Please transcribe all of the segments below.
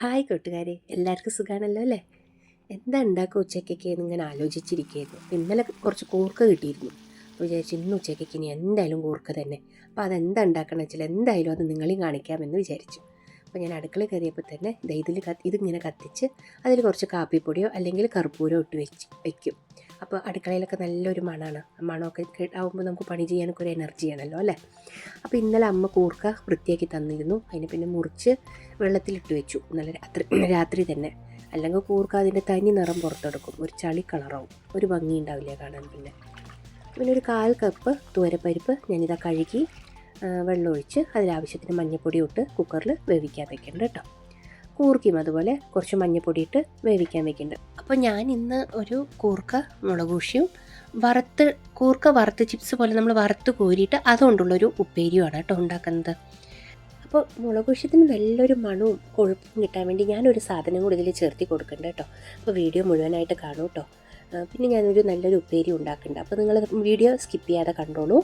Hi കൂട്ടുകാരെ എല്ലാവർക്കും സുഖമാണല്ലോ അല്ലേ? എന്താ ഉണ്ടാക്കുക ഉച്ചയ്ക്കൊക്കെ എന്ന് ഇങ്ങനെ ആലോചിച്ചിരിക്കുകയായിരുന്നു ഇന്നലെ കുറച്ച് കൂർക്ക കിട്ടിയിരുന്നു. അപ്പോൾ വിചാരിച്ചു ഇന്ന് ഉച്ചയ്ക്കൊക്കെ ഇനി എന്തായാലും കൂർക്ക തന്നെ. അപ്പോൾ അതെന്താ ഉണ്ടാക്കണമെന്ന് വെച്ചാൽ എന്തായാലും അത് നിങ്ങളെയും കാണിക്കാമെന്ന് വിചാരിച്ചു. അപ്പോൾ ഞാൻ അടുക്കള കയറിയപ്പോൾ തന്നെ ദേ ഇതിൽ കത്തി ഇതിങ്ങനെ കത്തിച്ച് അതിൽ കുറച്ച് കാപ്പിപ്പൊടിയോ അല്ലെങ്കിൽ കർപ്പൂരോ ഇട്ട് വെച്ച് വയ്ക്കും അപ്പോൾ അടുക്കളയിലൊക്കെ നല്ലൊരു മണമാണ് മണമൊക്കെ ആവുമ്പോൾ നമുക്ക് പണി ചെയ്യാനൊക്കെ ഒരു എനർജിയാണല്ലോ അല്ലേ? അപ്പോൾ ഇന്നലെ അമ്മ കൂർക്ക വൃത്തിയാക്കി തന്നിരുന്നു. അതിന് പിന്നെ മുറിച്ച് വെള്ളത്തിലിട്ട് വെച്ചു. നല്ല രാത്രി രാത്രി തന്നെ. അല്ലെങ്കിൽ കൂർക്ക അതിന്റെ തനി നിറം പുറത്തെടുക്കും. ഒരു ചളി കളറാവും ഒരു ഭംഗി ഉണ്ടാവില്ല കാണാൻ പിന്നെ. പിന്നെ ഒരു കാൽ കപ്പ് തുവരപ്പരിപ്പ് ഞാനിതാ കഴുകി വെള്ളമൊഴിച്ച് അതിലാവശ്യത്തിന് മഞ്ഞൾപ്പൊടി ഇട്ട് കുക്കറിൽ വേവിക്കാൻ വെക്കേണ്ട കേട്ടോ. കൂർക്കയും അതുപോലെ കുറച്ച് മഞ്ഞൾപ്പൊടി ഇട്ട് വേവിക്കാൻ വെക്കുന്നുണ്ട് അപ്പോൾ ഞാൻ ഇന്ന് ഒരു കൂർക്ക മുളകൂഷിയും വറുത്ത് കൂർക്ക വറുത്ത് ചിപ്സ് പോലെ നമ്മൾ വറുത്ത് കോരിയിട്ട് അതുകൊണ്ടുള്ളൊരു ഉപ്പേരിയുമാണ് കേട്ടോ ഉണ്ടാക്കുന്നത്. അപ്പോൾ മുളകുശത്തിന് നല്ലൊരു മണവും കൊഴുപ്പും കിട്ടാൻ വേണ്ടി ഞാനൊരു സാധനം കൂടി ഇതിൽ ചേർത്തി കൊടുക്കുന്നുണ്ട് കേട്ടോ. അപ്പോൾ വീഡിയോ മുഴുവനായിട്ട് കാണൂ കേട്ടോ. പിന്നെ ഞാനൊരു നല്ലൊരു ഉപ്പേരി ഉണ്ടാക്കുന്നുണ്ട് അപ്പോൾ നിങ്ങൾ വീഡിയോ സ്കിപ്പ് ചെയ്യാതെ കണ്ടോളൂ.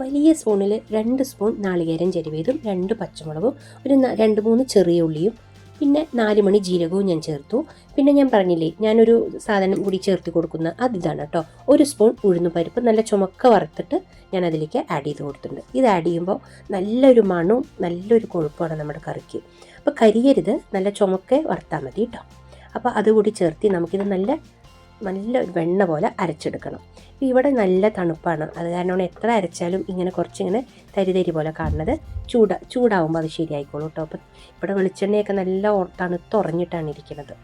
വലിയ സ്പൂണിൽ രണ്ട് സ്പൂൺ നാളികേരം ചെരുവേതും രണ്ട് പച്ചമുളകും ഒരു രണ്ട് മൂന്ന് ചെറിയ ഉള്ളിയും പിന്നെ നാല് മണി ജീരകവും ഞാൻ ചേർത്തു. പിന്നെ ഞാൻ പറഞ്ഞില്ലേ ഞാനൊരു സാധനം കൂടി ചേർത്ത് കൊടുക്കുന്ന അതിതാണ് കേട്ടോ ഒരു സ്പൂൺ ഉഴുന്നുപരിപ്പ് നല്ല ചുമക്ക വറുത്തിട്ട് ഞാൻ അതിലേക്ക് ആഡ് ചെയ്ത് കൊടുത്തിട്ടുണ്ട്. ഇത് ആഡ് ചെയ്യുമ്പോൾ നല്ലൊരു മണവും നല്ലൊരു കൊഴുപ്പാണ് നമ്മുടെ കറിക്ക്. അപ്പോൾ കരിയരുത് നല്ല ചുമക്കെ വറുത്താൽ മതി കേട്ടോ അപ്പോൾ അതുകൂടി ചേർത്തി നമുക്കിത് നല്ല നല്ല വെണ്ണ പോലെ അരച്ചെടുക്കണം. ഇവിടെ നല്ല തണുപ്പാണ്. അത് കാരണമാണ് എത്ര അരച്ചാലും ഇങ്ങനെ കുറച്ചിങ്ങനെ തരി തരി പോലെ കാണുന്നത്. ചൂട ചൂടാവുമ്പോൾ അത് ശരിയായിക്കോളൂ കേട്ടോ. അപ്പം ഇവിടെ വെളിച്ചെണ്ണയൊക്കെ നല്ല തണുത്തുറഞ്ഞിട്ടാണ് ഇരിക്കുന്നത്.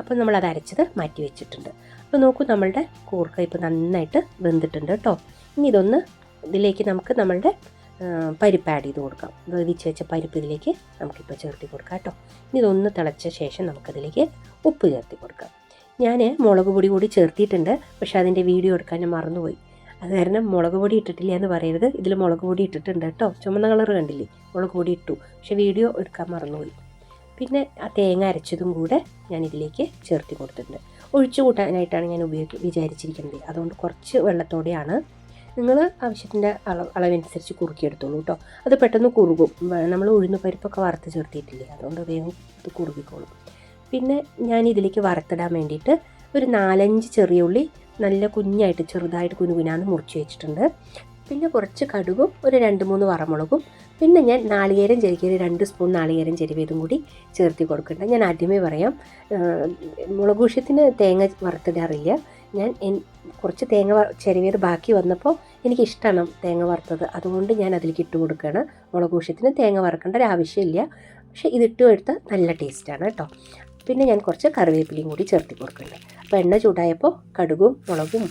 അപ്പോൾ നമ്മൾ അത് അരച്ചത് മാറ്റി വെച്ചിട്ടുണ്ട്. അപ്പോൾ നോക്കൂ നമ്മളുടെ കൂർക്ക ഇപ്പോൾ നന്നായിട്ട് വെന്തിട്ടുണ്ട് കേട്ടോ. ഇനി ഇതൊന്ന് ഇതിലേക്ക് നമുക്ക് നമ്മളുടെ പരിപ്പ് ആഡ് ചെയ്ത് കൊടുക്കാം. വേവിച്ച് വെച്ച പരിപ്പ് ഇതിലേക്ക് നമുക്കിപ്പോൾ ചേർത്തി കൊടുക്കാം കേട്ടോ. ഇനി ഇതൊന്ന് തിളച്ച ശേഷം നമുക്കതിലേക്ക് ഉപ്പ് ചേർത്തി കൊടുക്കാം. ഞാൻ മുളക് പൊടി കൂടി ചേർത്തിട്ടുണ്ട് പക്ഷേ അതിന്റെ വീഡിയോ എടുക്കാൻ ഞാൻ മറന്നുപോയി. അത് കാരണം മുളക് പൊടി ഇട്ടിട്ടില്ല എന്ന് പറയരുത്. ഇതിൽ മുളക് പൊടി ഇട്ടിട്ടുണ്ട് കേട്ടോ. ചുമന്ന കളർ കണ്ടില്ലേ? മുളക് പൊടി ഇട്ടു. പക്ഷേ വീഡിയോ എടുക്കാൻ മറന്നുപോയി. പിന്നെ ആ തേങ്ങ അരച്ചതും കൂടെ ഞാൻ ഇതിലേക്ക് ചേർത്തി കൊടുത്തിട്ടുണ്ട്. ഒഴിച്ചു കൂട്ടാനായിട്ടാണ് ഞാൻ ഉപയോഗിക്കുക വിചാരിച്ചിരിക്കുന്നത്. അതുകൊണ്ട് കുറച്ച് വെള്ളത്തോടെയാണ് നിങ്ങൾ ആവശ്യത്തിന്റെ അളവ് അളവനുസരിച്ച് കുറുക്കിയെടുത്തോളൂ കേട്ടോ. അത് പെട്ടെന്ന് കുറുകും. നമ്മൾ ഉഴുന്ന് പരിപ്പൊക്കെ വറുത്ത് ചേർത്തിയിട്ടില്ലേ? അതുകൊണ്ട് വേഗം ഇത് കുറുകിക്കോളും. പിന്നെ ഞാൻ ഇതിലേക്ക് വറുത്തിടാൻ വേണ്ടിയിട്ട് ഒരു നാലഞ്ച് ചെറിയ ഉള്ളി നല്ല കുഞ്ഞായിട്ട് ചെറുതായിട്ട് കുനുകുനാന്ന് മുറിച്ച് വെച്ചിട്ടുണ്ട്. പിന്നെ കുറച്ച് കടുകും ഒരു രണ്ട് മൂന്ന് വറമുളകും പിന്നെ ഞാൻ നാളികേരം ചെരുക്കിയത് രണ്ട് സ്പൂൺ നാളികേരം ചെരുവിയതും കൂടി ചേർത്തി കൊടുക്കുന്നുണ്ട്. ഞാൻ ആദ്യമേ പറയാം മുളകൂഷ്യത്തിന് തേങ്ങ വറുത്തിടാറില്ല. ഞാൻ കുറച്ച് തേങ്ങ ചെരുവേത് ബാക്കി വന്നപ്പോൾ എനിക്കിഷ്ടമാണ് തേങ്ങ വറുത്തത്. അതുകൊണ്ട് ഞാൻ അതിലേക്ക് ഇട്ട് കൊടുക്കുകയാണ്. മുളകൂഷ്യത്തിന് തേങ്ങ വറുക്കേണ്ട ഒരു ആവശ്യമില്ല. പക്ഷേ ഇതിട്ട് എടുത്താൽ നല്ല ടേസ്റ്റാണ് കേട്ടോ. പിന്നെ ഞാൻ കുറച്ച് കറിവേപ്പിലയും കൂടി ചേർത്ത് കൊടുക്കുന്നുണ്ട്. അപ്പോൾ എണ്ണ ചൂടായപ്പോൾ കടുകും മുളകും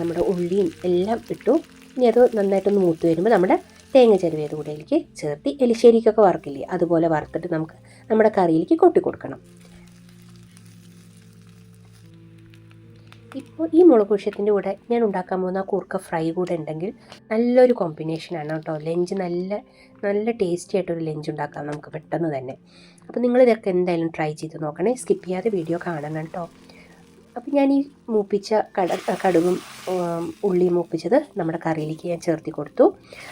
നമ്മുടെ ഉള്ളിയും എല്ലാം ഇട്ടു. ഇനി അത് നന്നായിട്ടൊന്ന് മൂത്ത് വരുമ്പോൾ നമ്മുടെ തേങ്ങ ചരുവേത് കൂടെ അതിലേക്ക് ചേർത്തി എലിശ്ശേരിക്കൊക്കെ വറുക്കില്ലേ അതുപോലെ വറുത്തിട്ട് നമുക്ക് നമ്മുടെ കറിയിലേക്ക് കൊട്ടി കൊടുക്കണം. ഇപ്പോൾ ഈ മുളക് വിഷയത്തിന്റെ കൂടെ ഞാൻ ഉണ്ടാക്കാൻ പോകുന്ന ആ കൂർക്ക ഫ്രൈ കൂടെ ഉണ്ടെങ്കിൽ നല്ലൊരു കോമ്പിനേഷനാണ് കേട്ടോ. ലഞ്ച് നല്ല നല്ല ടേസ്റ്റി ആയിട്ടൊരു ലഞ്ച് ഉണ്ടാക്കാം നമുക്ക് പെട്ടെന്ന് തന്നെ. അപ്പോൾ നിങ്ങൾ ഇതൊക്കെ എന്തായാലും ട്രൈ ചെയ്ത് നോക്കണേ. സ്കിപ്പ് ചെയ്യാതെ വീഡിയോ കാണണം കേട്ടോ. അപ്പോൾ ഞാൻ ഈ മൂപ്പിച്ച കട കടുകും ഉം, ഉള്ളിയും മൂപ്പിച്ചത് നമ്മുടെ കറിയിലേക്ക് ഞാൻ ചേർത്തി കൊടുത്തു.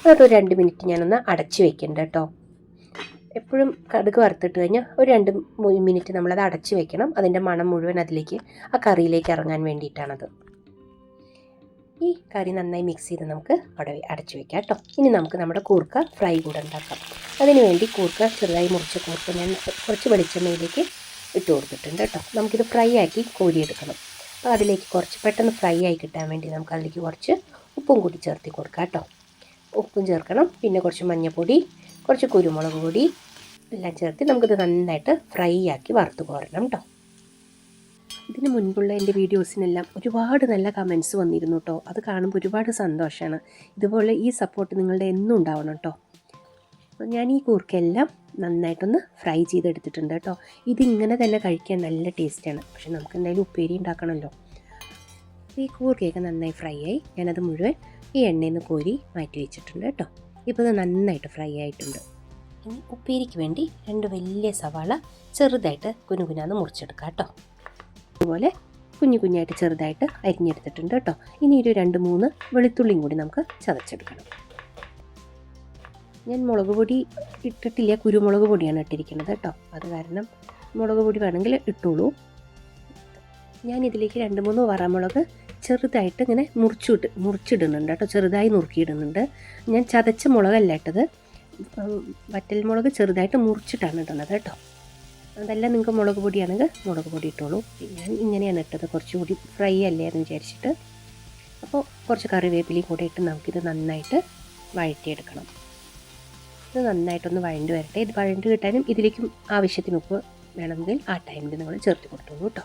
അതൊരു രണ്ട് മിനിറ്റ് ഞാനൊന്ന് അടച്ച് വെക്കണ്ട കേട്ടോ. എപ്പോഴും കടുക് വറുത്തിട്ട് കഴിഞ്ഞാൽ ഒരു രണ്ട് മിനിറ്റ് നമ്മളത് അടച്ച് വെക്കണം. അതിന്റെ മണം മുഴുവൻ അതിലേക്ക് ആ കറിയിലേക്ക് ഇറങ്ങാൻ വേണ്ടിയിട്ടാണത്. ഈ കറി നന്നായി മിക്സ് ചെയ്ത് നമുക്ക് അവിടെ അടച്ചു വെക്കാം കേട്ടോ. ഇനി നമുക്ക് നമ്മുടെ കൂർക്ക ഫ്രൈ കൂടെ ഉണ്ടാക്കാം. അതിന് വേണ്ടി കൂർക്ക ചെറുതായി മുറിച്ച് കൂർക്ക ഞാൻ കുറച്ച് വെളിച്ചെണ്ണയിലേക്ക് ഇട്ട് കൊടുത്തിട്ടുണ്ട് കേട്ടോ. നമുക്കിത് ഫ്രൈ ആക്കി കോരിയെടുക്കണം. അപ്പോൾ അതിലേക്ക് കുറച്ച് പെട്ടെന്ന് ഫ്രൈ ആയി കിട്ടാൻ വേണ്ടി നമുക്ക് അതിലേക്ക് കുറച്ച് ഉപ്പും കൂടി ചേർത്തി കൊടുക്കാം കേട്ടോ. ഉപ്പും ചേർക്കണം. പിന്നെ കുറച്ച് മഞ്ഞൾപ്പൊടി കുറച്ച് കുരുമുളക് പൊടി എല്ലാം ചേർത്ത് നമുക്കിത് നന്നായിട്ട് ഫ്രൈ ആക്കി വറുത്ത് കോരണം കേട്ടോ ഇതിന് മുൻപുള്ള എന്റെ വീഡിയോസിനെല്ലാം ഒരുപാട് നല്ല കമൻസ് വന്നിരുന്നു കേട്ടോ അത് കാണുമ്പോൾ ഒരുപാട് സന്തോഷമാണ് ഇതുപോലെ ഈ സപ്പോർട്ട് നിങ്ങളുടെ എന്നും ഉണ്ടാവണം കേട്ടോ ഞാൻ ഈ കൂർക്കെല്ലാം നന്നായിട്ടൊന്ന് ഫ്രൈ ചെയ്തെടുത്തിട്ടുണ്ട് കേട്ടോ ഇതിങ്ങനെ തന്നെ കഴിക്കാൻ നല്ല ടേസ്റ്റാണ് പക്ഷെ നമുക്ക് എന്തായാലും ഉപ്പേരി ഉണ്ടാക്കണമല്ലോ ഈ കൂർക്കയൊക്കെ നന്നായി ഫ്രൈ ആയി. ഞാനത് മുഴുവൻ ഈ എണ്ണയിൽ നിന്ന് കോരി മാറ്റി വെച്ചിട്ടുണ്ട് കേട്ടോ ഇപ്പോൾ ഇത് നന്നായിട്ട് ഫ്രൈ ആയിട്ടുണ്ട്. ഇനി ഉപ്പേരിക്ക് വേണ്ടി രണ്ട് വലിയ സവാള ചെറുതായിട്ട് കുനുകുനാന്ന് മുറിച്ചെടുക്കാം കേട്ടോ. അതുപോലെ കുഞ്ഞു കുഞ്ഞായിട്ട് ചെറുതായിട്ട് അരിഞ്ഞെടുത്തിട്ടുണ്ട് കേട്ടോ. ഇനി ഒരു രണ്ട് മൂന്ന് വെളുത്തുള്ളിയും കൂടി നമുക്ക് ചതച്ചെടുക്കണം. ഞാൻ മുളക് പൊടി ഇട്ടിട്ടില്ല കുരുമുളക് പൊടിയാണ് ഇട്ടിരിക്കുന്നത് കേട്ടോ. അത് കാരണം മുളക് പൊടി വേണമെങ്കിൽ ഇട്ടോളൂ. ഞാൻ ഇതിലേക്ക് രണ്ട് മൂന്ന് വറമുളക് ചെറുതായിട്ട് ഇങ്ങനെ മുറിച്ചിട്ട് മുറിച്ചിടുന്നുണ്ട് കേട്ടോ. ചെറുതായി നുറുക്കിയിടുന്നുണ്ട്. ഞാൻ ചതച്ച മുളകല്ല ഇട്ടത്. വറ്റൽ മുളക് ചെറുതായിട്ട് മുറിച്ചിട്ടാണ് ഇടുന്നത് കേട്ടോ. അതല്ല നിങ്ങൾക്ക് മുളക് പൊടിയാണെങ്കിൽ മുളക് പൊടി ഇട്ടോളൂ. ഞാൻ ഇങ്ങനെയാണ് ഇട്ടത്. കുറച്ചുകൂടി ഫ്രൈ അല്ലേ എന്ന് വിചാരിച്ചിട്ട്. അപ്പോൾ കുറച്ച് കറിവേപ്പിലയും കൂടെ ഇട്ട് നമുക്കിത് നന്നായിട്ട് വഴറ്റിയെടുക്കണം. ഇത് നന്നായിട്ടൊന്ന് വഴണ്ട് വരട്ടെ. ഇത് വഴണ്ട് കിട്ടാനും ഇതിലേക്കും ആവശ്യത്തിന് ഉപ്പ് വേണമെങ്കിൽ ആ ടൈമിൽ നിങ്ങൾ ചേർത്ത് കൊടുത്തോളൂ കേട്ടോ.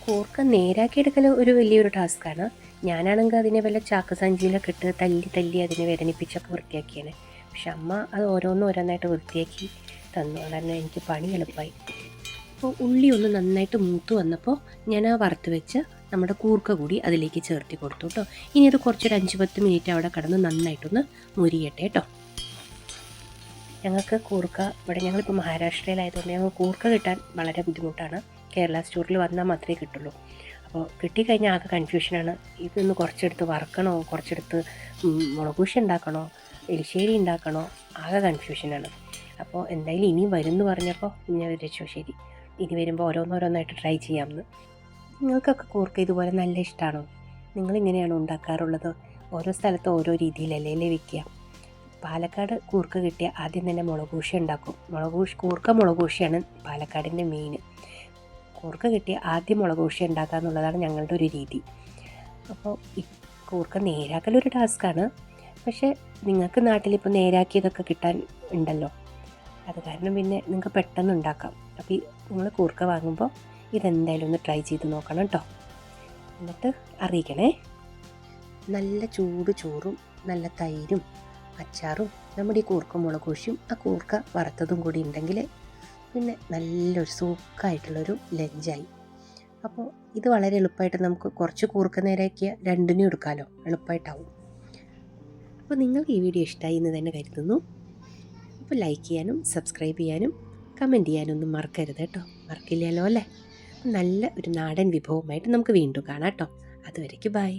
കൂർക്ക നേരാക്കിയെടുക്കൽ ഒരു വലിയൊരു ടാസ്ക്കാണ്. ഞാനാണെങ്കിൽ അതിനെ വല്ല ചാക്ക് സഞ്ചിയിലൊക്കെ ഇട്ട് തല്ലി തല്ലി അതിനെ വേദനിപ്പിച്ചൊക്കെ വൃത്തിയാക്കിയാണ് പക്ഷെ അമ്മ അത് ഓരോന്നും ഓരോന്നായിട്ട് വൃത്തിയാക്കി തന്നു കാരണം എനിക്ക് പണി എളുപ്പമായി അപ്പോൾ ഉള്ളി ഒന്ന് നന്നായിട്ട് മൂത്ത് വന്നപ്പോൾ ഞാൻ ആ വറുത്ത് വെച്ച് നമ്മുടെ കൂർക്ക കൂടി അതിലേക്ക് ചേർത്തി കൊടുത്തു കേട്ടോ ഇനി അത് കുറച്ചൊരു അഞ്ച് പത്ത് മിനിറ്റ് അവിടെ കിടന്ന് നന്നായിട്ടൊന്ന് മുരിയട്ടെ കേട്ടോ ഞങ്ങൾക്ക് കൂർക്ക ഇവിടെ ഞങ്ങളിപ്പോൾ മഹാരാഷ്ട്രയിലായതുകൊണ്ട് ഞങ്ങൾ കൂർക്ക കിട്ടാൻ വളരെ ബുദ്ധിമുട്ടാണ്. കേരള സ്റ്റോറിൽ വന്നാൽ മാത്രമേ കിട്ടുള്ളൂ. അപ്പോൾ കിട്ടിക്കഴിഞ്ഞാൽ ആകെ കൺഫ്യൂഷനാണ്. ഇതൊന്ന് കുറച്ചെടുത്ത് വറക്കണോ കുറച്ചെടുത്ത് മുളകൂശ ഉണ്ടാക്കണോ എലിശ്ശേരി ഉണ്ടാക്കണോ ആകെ കൺഫ്യൂഷനാണ്. അപ്പോൾ എന്തായാലും ഇനി വരും എന്ന് പറഞ്ഞപ്പോൾ ഞാൻ വിചാരിച്ചു ശരി ഇനി വരുമ്പോൾ ഓരോന്നോരോന്നായിട്ട് ട്രൈ ചെയ്യാമെന്ന്. നിങ്ങൾക്കൊക്കെ കൂർക്ക ഇതുപോലെ നല്ല ഇഷ്ടമാണോ നിങ്ങളിങ്ങനെയാണോ ഉണ്ടാക്കാറുള്ളത്? ഓരോ സ്ഥലത്ത് ഓരോ രീതിയിലല്ലേ ലഭിക്കുക പാലക്കാട് കൂർക്ക കിട്ടിയ ആദ്യം തന്നെ മുളകൂശി ഉണ്ടാക്കും. മുളകൂശി കൂർക്ക മുളകൂശിയാണ് പാലക്കാടിന്റെ മെയിൻ കൂർക്ക കിട്ടിയ ആദ്യം മുളകൂശി ഉണ്ടാക്കുക എന്നുള്ളതാണ് ഞങ്ങളുടെ ഒരു രീതി. അപ്പോൾ ഈ കൂർക്ക നേരാക്കലൊരു ടാസ്ക്കാണ് പക്ഷേ നിങ്ങൾക്ക് നാട്ടിലിപ്പോൾ നേരാക്കിയതൊക്കെ കിട്ടാൻ ഉണ്ടല്ലോ. അത് കാരണം പിന്നെ നിങ്ങൾക്ക് പെട്ടെന്ന് ഉണ്ടാക്കാം. അപ്പോൾ ഈ നിങ്ങൾ കൂർക്ക വാങ്ങുമ്പോൾ ഇതെന്തായാലും ഒന്ന് ട്രൈ ചെയ്ത് നോക്കണം കേട്ടോ. എന്നിട്ട് അറിയിക്കണേ നല്ല ചൂട് ചോറും നല്ല തൈരും അച്ചാറും നമ്മുടെ ഈ കൂർക്ക മുളകൂശിയും ആ കൂർക്ക വറുത്തതും കൂടി ഉണ്ടെങ്കിൽ പിന്നെ നല്ലൊരു സൂക്കായിട്ടുള്ളൊരു ലഞ്ചായി അപ്പോൾ ഇത് വളരെ എളുപ്പമായിട്ട് നമുക്ക് കുറച്ച് കൂർക്ക നേരാക്കിയ രണ്ടിനും എടുക്കാമല്ലോ എളുപ്പമായിട്ടാവും. അപ്പോൾ നിങ്ങൾക്ക് ഈ വീഡിയോ ഇഷ്ടമായി എന്ന് തന്നെ കരുതുന്നു. അപ്പോൾ ലൈക്ക് ചെയ്യാനും സബ്സ്ക്രൈബ് ചെയ്യാനും കമന്റ് ചെയ്യാനും ഒന്നും മറക്കരുത് കേട്ടോ. മറക്കില്ലല്ലോ അല്ലേ? നല്ല ഒരു നാടൻ വിഭവമായിട്ട് നമുക്ക് വീണ്ടും കാണാം കേട്ടോ. അതുവരേക്ക് ബൈ.